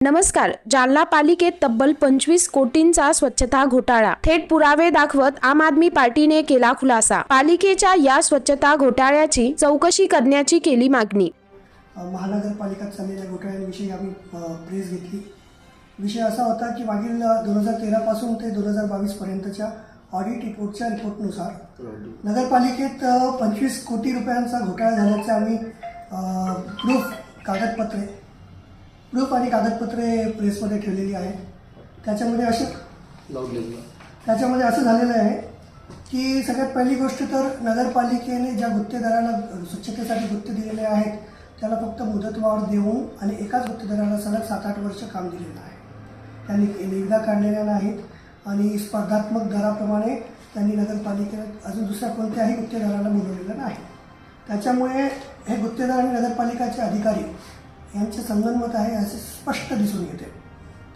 नमस्कार. जालना पालिकेत तब्बल पंचवीस कोटींचा स्वच्छता घोटाळा. थेट पुरावे दाखवत आम आदमी पार्टीने केला खुलासा. पालिकेच्या या स्वच्छता घोटाळ्याची चौकशी करण्याची केली मागणी. महानगरपालिका चाललेल्या घोटाळ्यांविषयी आम्ही प्रेस घेतली. विषय असा होता की मागील दोन हजार तेरापासून ते दोन हजार बावीस पर्यंतच्या ऑडिट रिपोर्टच्या रिपोर्टनुसार नगरपालिकेत पंचवीस कोटी रुपयांचा घोटाळा झाल्याचे आम्ही प्रूफ कागदपत्रे प्रूफ आणि कागदपत्रे प्रेसमध्ये ठेवलेली आहेत. त्याच्यामध्ये असे त्याच्यामध्ये असं झालेलं आहे की सगळ्यात पहिली गोष्ट तर नगरपालिकेने ज्या गुत्तेदाराला स्वच्छतेसाठी गुत्ते दिलेले आहेत त्याला फक्त मुदतवाढ देऊन आणि एकाच गुत्तेदाराला सलग सात आठ वर्ष काम दिलेलं आहे. त्यांनी निविदा काढलेल्या नाहीत आणि स्पर्धात्मक दराप्रमाणे त्यांनी नगरपालिकेला अजून दुसऱ्या कोणत्याही गुत्तेदाराला बोलवलेलं नाही. त्याच्यामुळे हे गुत्तेदार आणि नगरपालिकाचे अधिकारी यांचे संगनमत आहे असे स्पष्ट दिसून येते.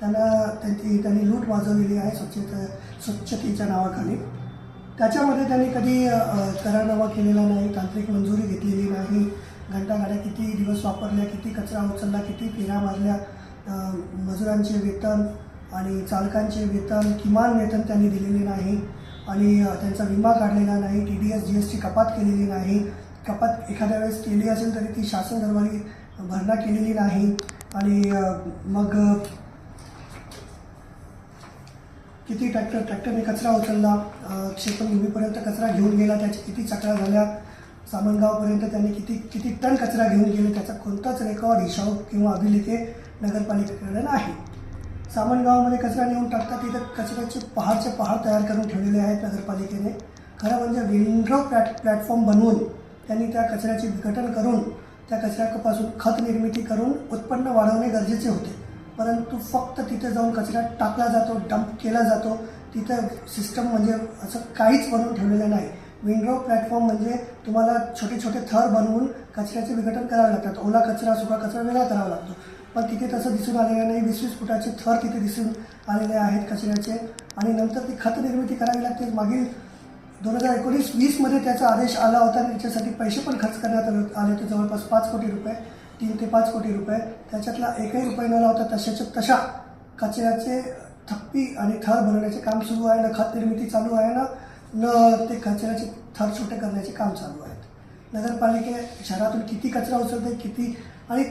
त्यांना त्यांची त्यांनी लूट वाजवलेली आहे स्वच्छता स्वच्छतेच्या नावाखाली. त्याच्यामध्ये त्यांनी कधी करारनामा केलेला नाही तांत्रिक मंजुरी घेतलेली नाही घंटागाड्या किती दिवस वापरल्या किती कचरा उचलला किती फेऱ्या मारल्या मजुरांचे वेतन आणि चालकांचे वेतन किमान वेतन त्यांनी दिलेले नाही आणि त्यांचा विमा काढलेला नाही T D S G S T कपात केलेली नाही. कपात एखाद्या वेळेस केली असेल तरी ती शासन दरबारी भरणा केलेली नाही. आणि मग किती ट्रॅक्टर ट्रॅक्टरने कचरा उचलला. क्षेत्र क्षेपणभूमीपर्यंत कचरा घेऊन गेला. त्याची किती चक्रा झाल्या? सामनगावपर्यंत त्यांनी किती किती टन कचरा घेऊन गेले? त्याचा कोणताच रेकॉर्ड हिशाब किंवा अभिलेखे नगरपालिकेकडे नाही. सामनगावामध्ये कचरा नेऊन टाकतात तिथं कचऱ्याचे पहाडचे पहाड तयार करून ठेवलेले आहेत नगरपालिकेने. खरं म्हणजे विंड्रो प्लॅट प्लॅटफॉर्म बनवून त्यांनी त्या कचऱ्याचे विघटन करून त्या कचऱ्यापासून खत निर्मिती करून उत्पन्न वाढवणे गरजेचे होते. परंतु फक्त तिथे जाऊन कचरा टाकला जातो डंप केला जातो तिथं सिस्टम म्हणजे असं काहीच बनवून ठेवलेलं नाही. विंडो प्लॅटफॉर्म म्हणजे तुम्हाला छोटे छोटे थर बनवून कचऱ्याचे विघटन करावे लागतात. ओला कचरा सुका कचरा वेगळा करावा लागतो. पण तिथे तसं दिसून आलेलं नाही. वीस वीस फुटाचे थर तिथे दिसून आलेले आहेत कचऱ्याचे. आणि नंतर ती खत निर्मिती करावी लागते. मागील दोन हजार एकोणीस वीसमध्ये त्याचा आदेश आला होता आणि त्याच्यासाठी पैसे पण खर्च करण्यात आले आले होते जवळपास पाच कोटी रुपये तीन ते पाच कोटी रुपये. त्याच्यातला एकही रुपये न लावता तशाच्या तशा कचऱ्याचे थप्पी आणि थर बनवण्याचे काम सुरू आहे ना खत निर्मिती चालू आहे ना न ते कचऱ्याचे थर छोटे करण्याचे काम चालू आहेत नगरपालिके शहरातून किती कचरा उचलते किती आणि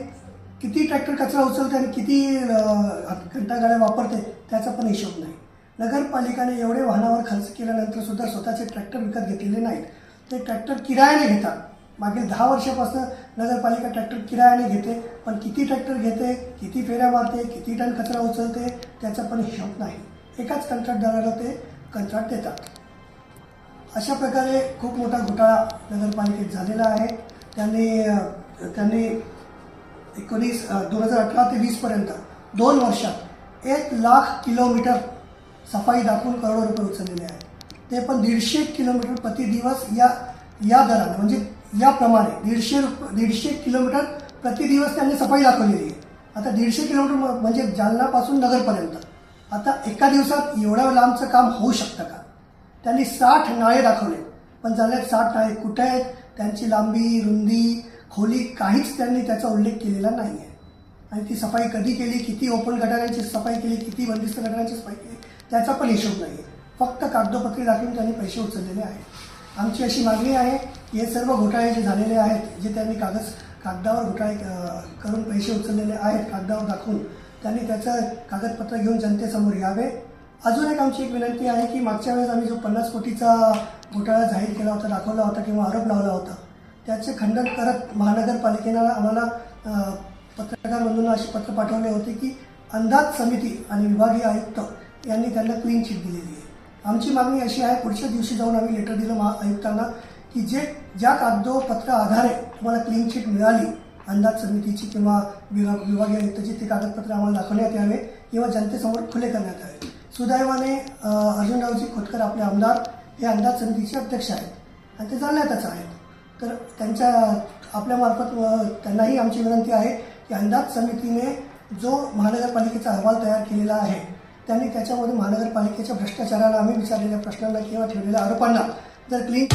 किती ट्रॅक्टर कचरा उचलते आणि किती अं, घंटागाड्या वापरते त्याचा पण हिशोब नाही. नगरपालिकाने एवढे वाहनावर खर्च केल्यानंतर सुद्धा स्वतःचे ट्रॅक्टर विकत घेतलेले नाहीत. ते ट्रॅक्टर किरायाने घेतात. मागील दहा वर्षापासून नगरपालिका ट्रॅक्टर किरायाने घेते पण किती ट्रॅक्टर घेते किती फेऱ्या मारते किती टन कचरा उचलते त्याचा पण हिशोब नाही. एकाच कंत्राटदाराला ते कंत्राट देतात. अशा प्रकारे खूप मोठा घोटाळा नगरपालिकेत झालेला आहे. त्यांनी त्यांनी एकोणीस दोन हजार अठरा ते वीसपर्यंत दोन वर्षात एक लाख किलोमीटर सफाई दाखवून करोडो रुपये उचललेले आहेत. ते पण दीडशे किलोमीटर प्रति दिवस या या दराने म्हणजे याप्रमाणे दीडशे रुप दीडशे किलोमीटर प्रति दिवस त्यांनी सफाई दाखवलेली आहे. आता दीडशे किलोमीटर म्हणजे जालनापासून नगरपर्यंत. आता एका दिवसात एवढ्या लांबचं काम होऊ शकतं का? त्यांनी साठ नाळे दाखवले. पण जालन्यात साठ नाळे कुठे आहेत? त्यांची लांबी रुंदी खोली काहीच त्यांनी त्याचा उल्लेख केलेला नाही आहे आणि ती सफाई कधी केली? किती ओपन गटारांची सफाई केली? किती बंदिस्त गटारांची सफाई केली? त्याचा पण हिशोब नाही आहे फक्त कागदोपत्री दाखवून त्यांनी पैसे उचललेले आहेत. आमची अशी मागणी आहे हे सर्व घोटाळे जे झालेले आहेत जे त्यांनी कागद कागदावर घोटाळे करून पैसे उचललेले आहेत कागदावर दाखवून त्यांनी त्याचं कागदपत्र घेऊन जनतेसमोर यावे. अजून एक आमची एक विनंती आहे की मागच्या वेळेस आम्ही जो पन्नास कोटीचा घोटाळा जाहीर केला होता दाखवला होता किंवा आरोप लावला होता त्याचे खंडन करत महानगरपालिकेनं आम्हाला पत्रकार बंधूंना असे पत्र पाठवले होते की अंदाज समिती आणि विभागीय आयुक्त यांनी त्यांना क्लीन चिट दिलेली आहे. आमची मागणी अशी आहे पुढच्या दिवशी जाऊन आम्ही लेटर दिलं आयुक्तांना की जे ज्या कागदोपत्र आधारे तुम्हाला क्लीन चिट मिळाली अंदाज समितीची किंवा विभाग विभागीय आयुक्ताची ते कागदपत्र आम्हाला दाखवण्यात यावे किंवा जनतेसमोर खुले करण्यात यावे. सुदैवाने अर्जुनरावजी खोतकर आपले आमदार हे अंदाज समितीचे अध्यक्ष आहेत. आणि ते जालन्यातच आहेत. तर त्यांच्या आपल्यामार्फत त्यांनाही आमची विनंती आहे की अंदाज समितीने जो महानगरपालिकेचा अहवाल तयार केलेला आहे त्यांनी त्याच्यामध्ये महानगरपालिकेच्या भ्रष्टाचाराला आम्ही विचारलेल्या प्रश्नांना किंवा ठेवलेल्या आरोपांना जर क्लीन